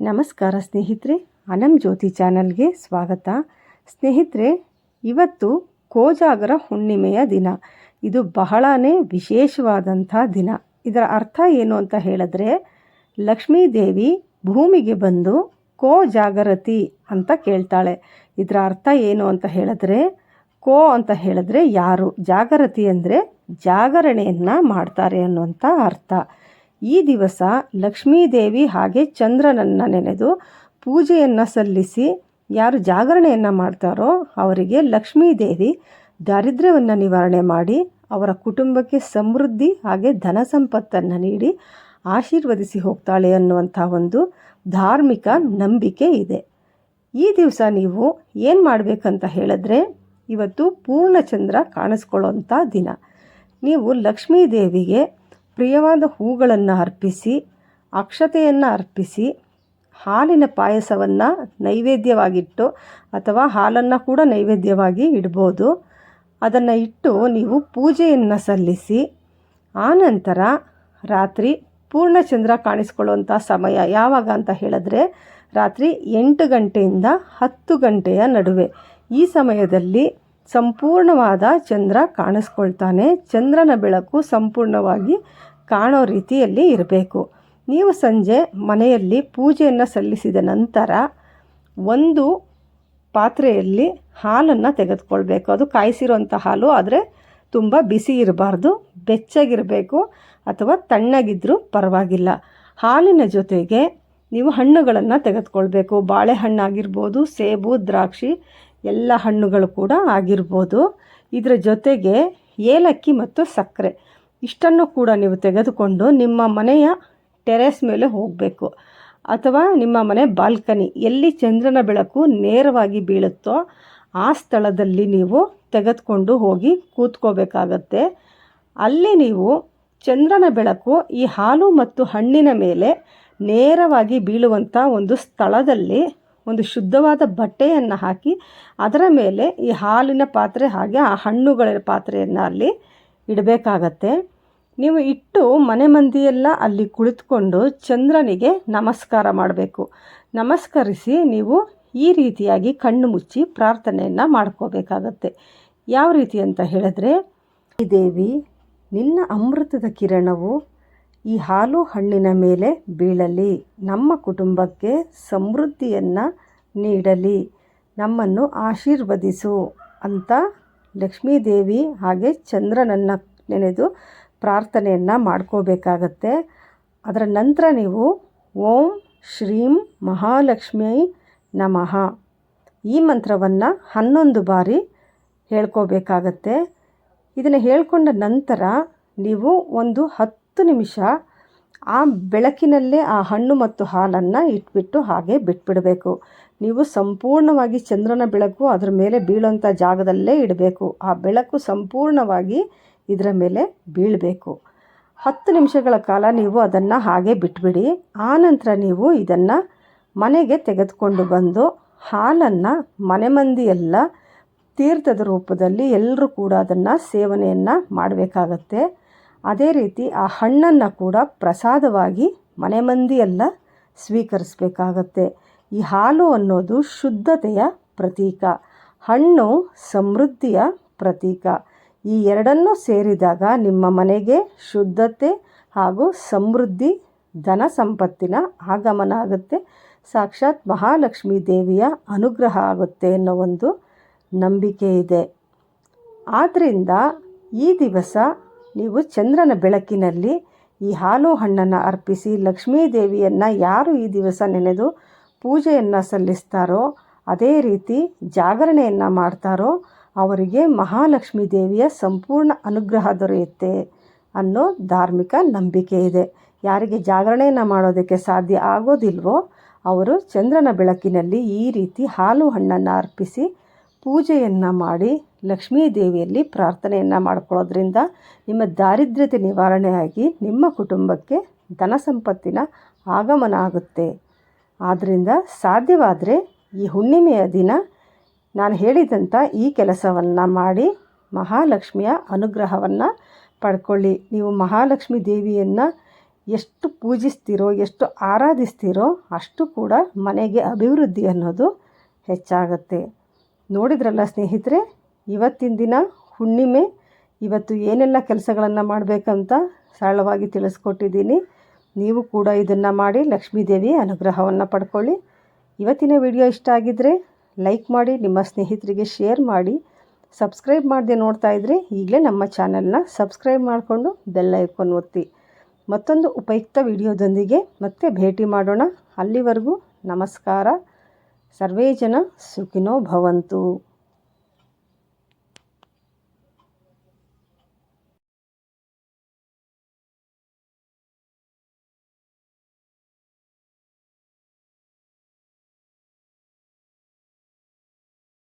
ನಮಸ್ಕಾರ ಸ್ನೇಹಿತರೆ ಅನಂ ಜ್ಯೋತಿ ಚಾನಲ್ಗೆ ಸ್ವಾಗತ. ಸ್ನೇಹಿತರೆ, ಇವತ್ತು ಕೋಜಾಗರ ಹುಣ್ಣಿಮೆಯ ದಿನ. ಇದು ಬಹಳನೇ ವಿಶೇಷವಾದಂಥ ದಿನ. ಇದರ ಅರ್ಥ ಏನು ಅಂತ ಹೇಳಿದ್ರೆ ಲಕ್ಷ್ಮೀದೇವಿ ಭೂಮಿಗೆ ಬಂದು ಕೋ ಜಾಗರತಿ ಅಂತ ಕೇಳ್ತಾಳೆ. ಇದರ ಅರ್ಥ ಏನು ಅಂತ ಹೇಳಿದ್ರೆ, ಕೋ ಅಂತ ಹೇಳಿದ್ರೆ ಯಾರು? ಜಾಗರತಿ ಅಂದರೆ ಜಾಗರಣೆಯನ್ನು ಮಾಡ್ತಾರೆ ಅನ್ನುವಂಥ ಅರ್ಥ. ಈ ದಿವಸ ಲಕ್ಷ್ಮೀದೇವಿ ಹಾಗೆ ಚಂದ್ರನನ್ನು ನೆನೆದು ಪೂಜೆಯನ್ನು ಸಲ್ಲಿಸಿ ಯಾರು ಜಾಗರಣೆಯನ್ನು ಮಾಡ್ತಾರೋ ಅವರಿಗೆ ಲಕ್ಷ್ಮೀದೇವಿ ದಾರಿದ್ರ್ಯವನ್ನು ನಿವಾರಣೆ ಮಾಡಿ ಅವರ ಕುಟುಂಬಕ್ಕೆ ಸಮೃದ್ಧಿ ಹಾಗೆ ಧನ ಸಂಪತ್ತನ್ನು ನೀಡಿ ಆಶೀರ್ವದಿಸಿ ಹೋಗ್ತಾಳೆ ಅನ್ನುವಂಥ ಒಂದು ಧಾರ್ಮಿಕ ನಂಬಿಕೆ ಇದೆ. ಈ ದಿವಸ ನೀವು ಏನು ಮಾಡಬೇಕಂತ ಹೇಳಿದ್ರೆ ಇವತ್ತು ಪೂರ್ಣಚಂದ್ರ ಕಾಣಿಸ್ಕೊಳ್ಳೋಂಥ ದಿನ. ನೀವು ಲಕ್ಷ್ಮೀದೇವಿಗೆ ಪ್ರಿಯವಾದ ಹೂಗಳನ್ನು ಅರ್ಪಿಸಿ, ಅಕ್ಷತೆಯನ್ನು ಅರ್ಪಿಸಿ, ಹಾಲಿನ ಪಾಯಸವನ್ನು ನೈವೇದ್ಯವಾಗಿಟ್ಟು ಅಥವಾ ಹಾಲನ್ನು ಕೂಡ ನೈವೇದ್ಯವಾಗಿ ಇಡ್ಬೋದು. ಅದನ್ನು ಇಟ್ಟು ನೀವು ಪೂಜೆಯನ್ನು ಸಲ್ಲಿಸಿ, ಆನಂತರ ರಾತ್ರಿ ಪೂರ್ಣಚಂದ್ರ ಕಾಣಿಸ್ಕೊಳ್ಳುವಂಥ ಸಮಯ ಯಾವಾಗ ಅಂತ ಹೇಳಿದ್ರೆ ರಾತ್ರಿ ಎಂಟು ಗಂಟೆಯಿಂದ ಹತ್ತು ಗಂಟೆಯ ನಡುವೆ. ಈ ಸಮಯದಲ್ಲಿ ಸಂಪೂರ್ಣವಾದ ಚಂದ್ರ ಕಾಣಿಸ್ಕೊಳ್ತಾನೆ. ಚಂದ್ರನ ಬೆಳಕು ಸಂಪೂರ್ಣವಾಗಿ ಕಾಣೋ ರೀತಿಯಲ್ಲಿ ಇರಬೇಕು. ನೀವು ಸಂಜೆ ಮನೆಯಲ್ಲಿ ಪೂಜೆಯನ್ನು ಸಲ್ಲಿಸಿದ ನಂತರ ಒಂದು ಪಾತ್ರೆಯಲ್ಲಿ ಹಾಲನ್ನು ತೆಗೆದುಕೊಳ್ಬೇಕು. ಅದು ಕಾಯಿಸಿರುವಂಥ ಹಾಲು, ಆದರೆ ತುಂಬ ಬಿಸಿ ಇರಬಾರ್ದು, ಬೆಚ್ಚಗಿರಬೇಕು ಅಥವಾ ತಣ್ಣಗಿದ್ದರೂ ಪರವಾಗಿಲ್ಲ. ಹಾಲಿನ ಜೊತೆಗೆ ನೀವು ಹಣ್ಣುಗಳನ್ನು ತೆಗೆದುಕೊಳ್ಬೇಕು. ಬಾಳೆಹಣ್ಣಾಗಿರ್ಬೋದು, ಸೇಬು, ದ್ರಾಕ್ಷಿ ಎಲ್ಲ ಹಣ್ಣುಗಳು ಕೂಡ ಆಗಿರ್ಬೋದು. ಇದರ ಜೊತೆಗೆ ಏಲಕ್ಕಿ ಮತ್ತು ಸಕ್ಕರೆ. ಇಷ್ಟನ್ನು ಕೂಡ ನೀವು ತೆಗೆದುಕೊಂಡು ನಿಮ್ಮ ಮನೆಯ ಟೆರೆಸ್ ಮೇಲೆ ಹೋಗಬೇಕು. ಅಥವಾ ನಿಮ್ಮ ಮನೆ ಬಾಲ್ಕನಿ, ಎಲ್ಲಿ ಚಂದ್ರನ ಬೆಳಕು ನೇರವಾಗಿ ಬೀಳುತ್ತೋ ಆ ಸ್ಥಳದಲ್ಲಿ ನೀವು ತೆಗೆದುಕೊಂಡು ಹೋಗಿ ಕೂತ್ಕೋಬೇಕಾಗತ್ತೆ. ಅಲ್ಲಿ ನೀವು ಚಂದ್ರನ ಬೆಳಕು ಈ ಹಾಲು ಮತ್ತು ಹಣ್ಣಿನ ಮೇಲೆ ನೇರವಾಗಿ ಬೀಳುವಂಥ ಒಂದು ಸ್ಥಳದಲ್ಲಿ ಒಂದು ಶುದ್ಧವಾದ ಬಟ್ಟೆಯನ್ನು ಹಾಕಿ ಅದರ ಮೇಲೆ ಈ ಹಾಲಿನ ಪಾತ್ರೆ ಹಾಗೆ ಆ ಹಣ್ಣುಗಳ ಪಾತ್ರೆಯನ್ನು ಅಲ್ಲಿ ಇಡಬೇಕಾಗತ್ತೆ. ನೀವು ಇಟ್ಟು ಮನೆ ಮಂದಿಯೆಲ್ಲ ಅಲ್ಲಿ ಕುಳಿತುಕೊಂಡು ಚಂದ್ರನಿಗೆ ನಮಸ್ಕಾರ ಮಾಡಬೇಕು. ನಮಸ್ಕರಿಸಿ ನೀವು ಈ ರೀತಿಯಾಗಿ ಕಣ್ಣು ಮುಚ್ಚಿ ಪ್ರಾರ್ಥನೆಯನ್ನು ಮಾಡ್ಕೋಬೇಕಾಗತ್ತೆ. ಯಾವ ರೀತಿ ಅಂತ ಹೇಳಿದ್ರೆ ಈ ದೇವಿ, ನಿನ್ನ ಅಮೃತದ ಕಿರಣವು ಈ ಹಾಲು ಹಣ್ಣಿನ ಮೇಲೆ ಬೀಳಲಿ. ನಮ್ಮ ಕುಟುಂಬಕ್ಕೆ ಸಮೃದ್ಧಿಯನ್ನು ನೀಡಲಿ. ನಮ್ಮನ್ನು ಆಶೀರ್ವದಿಸು ಅಂತ ಲಕ್ಷ್ಮೀದೇವಿ ಹಾಗೆ ಚಂದ್ರನನ್ನು ನೆನೆದು ಪ್ರಾರ್ಥನೆಯನ್ನು ಮಾಡ್ಕೋಬೇಕಾಗತ್ತೆ. ಅದರ ನಂತರ ನೀವು ಓಂ ಶ್ರೀಂ ಮಹಾಲಕ್ಷ್ಮೀ ನಮಃ. ಈ ಮಂತ್ರವನ್ನು ಹನ್ನೊಂದು ಬಾರಿ ಹೇಳ್ಕೋಬೇಕಾಗತ್ತೆ. ಇದನ್ನು ಹೇಳ್ಕೊಂಡ ನಂತರ ನೀವು ಒಂದು ಹತ್ತು ನಿಮಿಷ ಆ ಬೆಳಕಿನಲ್ಲೇ ಆ ಹಣ್ಣು ಮತ್ತು ಹಾಲನ್ನು ಇಟ್ಬಿಟ್ಟು ಹಾಗೆ ಬಿಟ್ಬಿಡಬೇಕು. ನೀವು ಸಂಪೂರ್ಣವಾಗಿ ಚಂದ್ರನ ಬೆಳಕು ಅದರ ಮೇಲೆ ಬೀಳೋಂಥ ಜಾಗದಲ್ಲೇ ಇಡಬೇಕು. ಆ ಬೆಳಕು ಸಂಪೂರ್ಣವಾಗಿ ಇದರ ಮೇಲೆ ಬೀಳಬೇಕು. ಹತ್ತು ನಿಮಿಷಗಳ ಕಾಲ ನೀವು ಅದನ್ನು ಹಾಗೆ ಬಿಟ್ಬಿಡಿ. ಆನಂತರ ನೀವು ಇದನ್ನು ಮನೆಗೆ ತೆಗೆದುಕೊಂಡು ಬಂದು ಹಾಲನ್ನು ಮನೆ ಮಂದಿಯೆಲ್ಲ ತೀರ್ಥದ ರೂಪದಲ್ಲಿ ಎಲ್ಲರೂ ಕೂಡ ಅದನ್ನು ಸೇವನೆಯನ್ನು ಮಾಡಬೇಕಾಗತ್ತೆ. ಅದೇ ರೀತಿ ಆ ಹಣ್ಣನ್ನು ಕೂಡ ಪ್ರಸಾದವಾಗಿ ಮನೆ ಮಂದಿಯೆಲ್ಲ ಸ್ವೀಕರಿಸಬೇಕಾಗತ್ತೆ. ಈ ಹಾಲು ಅನ್ನೋದು ಶುದ್ಧತೆಯ ಪ್ರತೀಕ, ಹಣ್ಣು ಸಮೃದ್ಧಿಯ ಪ್ರತೀಕ. ಈ ಎರಡನ್ನೂ ಸೇರಿದಾಗ ನಿಮ್ಮ ಮನೆಗೆ ಶುದ್ಧತೆ ಹಾಗೂ ಸಮೃದ್ಧಿ, ಧನ ಸಂಪತ್ತಿನ ಆಗಮನ ಆಗುತ್ತೆ. ಸಾಕ್ಷಾತ್ ಮಹಾಲಕ್ಷ್ಮೀ ದೇವಿಯ ಅನುಗ್ರಹ ಆಗುತ್ತೆ ಅನ್ನೋ ಒಂದು ನಂಬಿಕೆ ಇದೆ. ಆದ್ದರಿಂದ ಈ ದಿವಸ ನೀವು ಚಂದ್ರನ ಬೆಳಕಿನಲ್ಲಿ ಈ ಹಾಲು ಹಣ್ಣನ್ನು ಅರ್ಪಿಸಿ ಲಕ್ಷ್ಮೀ ದೇವಿಯನ್ನು ಯಾರು ಈ ದಿವಸ ನೆನೆದು ಪೂಜೆಯನ್ನು ಸಲ್ಲಿಸ್ತಾರೋ, ಅದೇ ರೀತಿ ಜಾಗರಣೆಯನ್ನು ಮಾಡ್ತಾರೋ, ಅವರಿಗೆ ಮಹಾಲಕ್ಷ್ಮೀ ದೇವಿಯ ಸಂಪೂರ್ಣ ಅನುಗ್ರಹ ದೊರೆಯುತ್ತೆ ಅನ್ನೋ ಧಾರ್ಮಿಕ ನಂಬಿಕೆ ಇದೆ. ಯಾರಿಗೆ ಜಾಗರಣೆಯನ್ನು ಮಾಡೋದಕ್ಕೆ ಸಾಧ್ಯ ಆಗೋದಿಲ್ವೋ, ಅವರು ಚಂದ್ರನ ಬೆಳಕಿನಲ್ಲಿ ಈ ರೀತಿ ಹಾಲು ಹಣ್ಣನ್ನು ಅರ್ಪಿಸಿ ಪೂಜೆಯನ್ನು ಮಾಡಿ ಲಕ್ಷ್ಮೀ ದೇವಿಯಲ್ಲಿ ಪ್ರಾರ್ಥನೆಯನ್ನು ಮಾಡ್ಕೊಳ್ಳೋದ್ರಿಂದ ನಿಮ್ಮ ದಾರಿದ್ರ್ಯತೆ ನಿವಾರಣೆಯಾಗಿ ನಿಮ್ಮ ಕುಟುಂಬಕ್ಕೆ ಧನ ಸಂಪತ್ತಿನ ಆಗಮನ ಆಗುತ್ತೆ. ಆದ್ದರಿಂದ ಸಾಧ್ಯವಾದರೆ ಈ ಹುಣ್ಣಿಮೆಯ ದಿನ ನಾನು ಹೇಳಿದಂಥ ಈ ಕೆಲಸವನ್ನು ಮಾಡಿ ಮಹಾಲಕ್ಷ್ಮಿಯ ಅನುಗ್ರಹವನ್ನು ಪಡ್ಕೊಳ್ಳಿ. ನೀವು ಮಹಾಲಕ್ಷ್ಮಿ ದೇವಿಯನ್ನು ಎಷ್ಟು ಪೂಜಿಸ್ತೀರೋ, ಎಷ್ಟು ಆರಾಧಿಸ್ತೀರೋ ಅಷ್ಟು ಕೂಡ ಮನೆಗೆ ಅಭಿವೃದ್ಧಿ ಅನ್ನೋದು ಹೆಚ್ಚಾಗುತ್ತೆ. ನೋಡಿದ್ರಲ್ಲ ಸ್ನೇಹಿತರೆ ಇವತ್ತಿನ ದಿನ ಹುಣ್ಣಿಮೆ, ಇವತ್ತು ಏನೆಲ್ಲ ಕೆಲಸಗಳನ್ನು ಮಾಡಬೇಕಂತ ಸರಳವಾಗಿ ತಿಳಿಸ್ಕೊಟ್ಟಿದ್ದೀನಿ. ನೀವು ಕೂಡ ಇದನ್ನು ಮಾಡಿ ಲಕ್ಷ್ಮೀದೇವಿ ಅನುಗ್ರಹವನ್ನು ಪಡ್ಕೊಳ್ಳಿ. ಇವತ್ತಿನ ವಿಡಿಯೋ ಇಷ್ಟ ಆಗಿದ್ದರೆ ಲೈಕ್ ಮಾಡಿ, ನಿಮ್ಮ ಸ್ನೇಹಿತರಿಗೆ ಶೇರ್ ಮಾಡಿ. ಸಬ್ಸ್ಕ್ರೈಬ್ ಮಾಡದೆ ನೋಡ್ತಾ ಇದ್ದರೆ ಈಗಲೇ ನಮ್ಮ ಚಾನೆಲ್ನ ಸಬ್ಸ್ಕ್ರೈಬ್ ಮಾಡಿಕೊಂಡು ಬೆಲ್ ಐಕಾನ್ ಒತ್ತಿ. ಮತ್ತೊಂದು ಉಪಯುಕ್ತ ವಿಡಿಯೋದೊಂದಿಗೆ ಮತ್ತೆ ಭೇಟಿ ಮಾಡೋಣ. ಅಲ್ಲಿವರೆಗೂ ನಮಸ್ಕಾರ. ಸರ್ವೇ ಜನ ಸುಖಿನೋ ಭವಂತು.